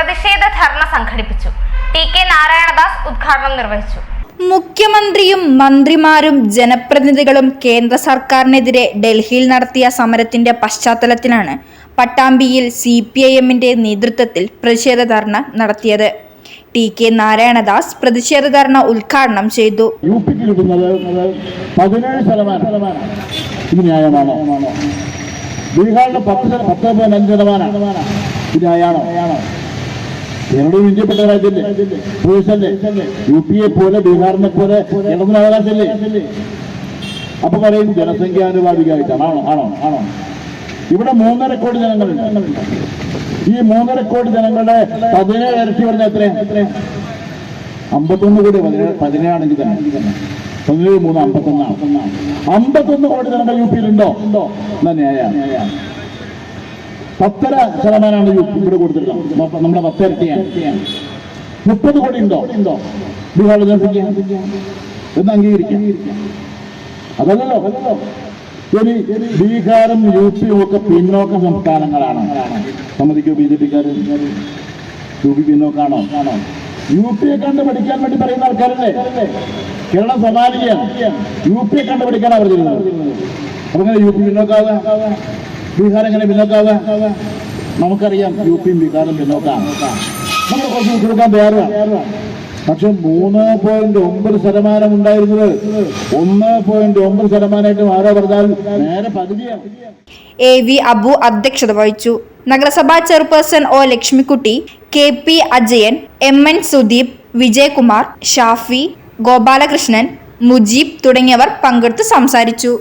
പ്രതിഷേധ ധർണ സംഘടിപ്പിച്ചു. T K Narayanadas ഉദ്ഘാടനം നിർവഹിച്ചു. മുഖ്യമന്ത്രിയും മന്ത്രിമാരും ജനപ്രതിനിധികളും കേന്ദ്ര സർക്കാരിനെതിരെ ഡൽഹിയിൽ നടത്തിയ സമരത്തിന്റെ പശ്ചാത്തലത്തിലാണ് പട്ടാമ്പിയിൽ സി പി ഐ എമ്മിന്റെ നേതൃത്വത്തിൽ പ്രതിഷേധ ധർണ നടത്തിയത്. ടി കെ നാരായണദാസ് പ്രതിഷേധ ധർണ ഉദ്ഘാടനം ചെയ്തു. യു പിക്ക് കിട്ടുന്നത് പതിനേഴ് ശതമാനം ഇത് ന്യായമാണോ? ബീഹാറിന് പത്ത് പത്ത് പോയിന്റ് അഞ്ച് ശതമാനം ഇത് ന്യായമാണോ? കേരളവും ഇന്ത്യപ്പെട്ട രാജ്യമല്ലേ പ്രദേശല്ലേ യു പിയെ പോലെ ബീഹാറിനെ പോലെ കേരളത്തിന് അവകാശമല്ലേ അപ്പൊ പറയും ജനസംഖ്യാനുപാതികമായിട്ടാണ് ആണോ? ആണോ? ആണോ? ഇവിടെ മൂന്നര കോടി ജനങ്ങളുണ്ട്. ഈ മൂന്നര കോടി ജനങ്ങളുടെ പതിനേഴ് ഇരട്ടി പറഞ്ഞ എത്രയും? അമ്പത്തൊന്ന് കോടി പതിനേഴ് പതിനേഴാണെങ്കിൽ തന്നെ. പതിനേഴ് മൂന്ന് അമ്പത്തൊന്നാണ്. അമ്പത്തൊന്ന് കോടി ജനങ്ങൾ യു പിയിലുണ്ടോ ഉണ്ടോ എന്നാ ന്യായ പത്തര ശതമാനമാണ് ഇവിടെ കൊടുത്തിട്ടുള്ളത്. നമ്മുടെ പത്തിരട്ടിയാണ്. മുപ്പത് കോടി ഉണ്ടോ ഉണ്ടോ ജനസംഖ്യ എന്ന് അംഗീകരിക്കാം. അതല്ലല്ലോ. അതല്ലോ ഇനി ബീഹാറും യു പിയും ഒക്കെ പിന്നോക്ക സംസ്ഥാനങ്ങളാണ്. സമ്മതിക്കോ ബി ജെ പിക്കാർ യു പി പിന്നോക്കാണോ? യു പിയെ കണ്ട് പഠിക്കാൻ വേണ്ടി പറയുന്ന ആൾക്കാരല്ലേ? കേരളം സമാനിയാണ് യു പിയെ കണ്ട് പഠിക്കാൻ അവർ ചെയ്യുന്നത് അപ്പൊ യു പി പിന്നോക്കാവുക ബീഹാർ എങ്ങനെ പിന്നോക്കാവ്. നമുക്കറിയാം യു പിയും ബീഹാറും പിന്നോക്കാണ് നമ്മൾ കുറച്ച് വിട്ടുകൊടുക്കാൻ തയ്യാറാണ് പക്ഷെ മൂന്ന് പോയിന്റ് ഒമ്പത് ശതമാനം ഉണ്ടായിരുന്നത് ഒന്ന് പോയിന്റ് ഒമ്പത് ശതമാനമായിട്ട് ആരോ പറഞ്ഞാൽ നേരെ പകുതിയാണ്. എ വി അബു അധ്യക്ഷത വഹിച്ചു. നഗരസഭാ chairperson O Lakshmikutty K P Ajayan M N Sudeep Vijayakumar Shafi Gopalakrishnan Mujeeb തുടങ്ങിയവർ പങ്കെടുത്ത് സംസാരിച്ചു.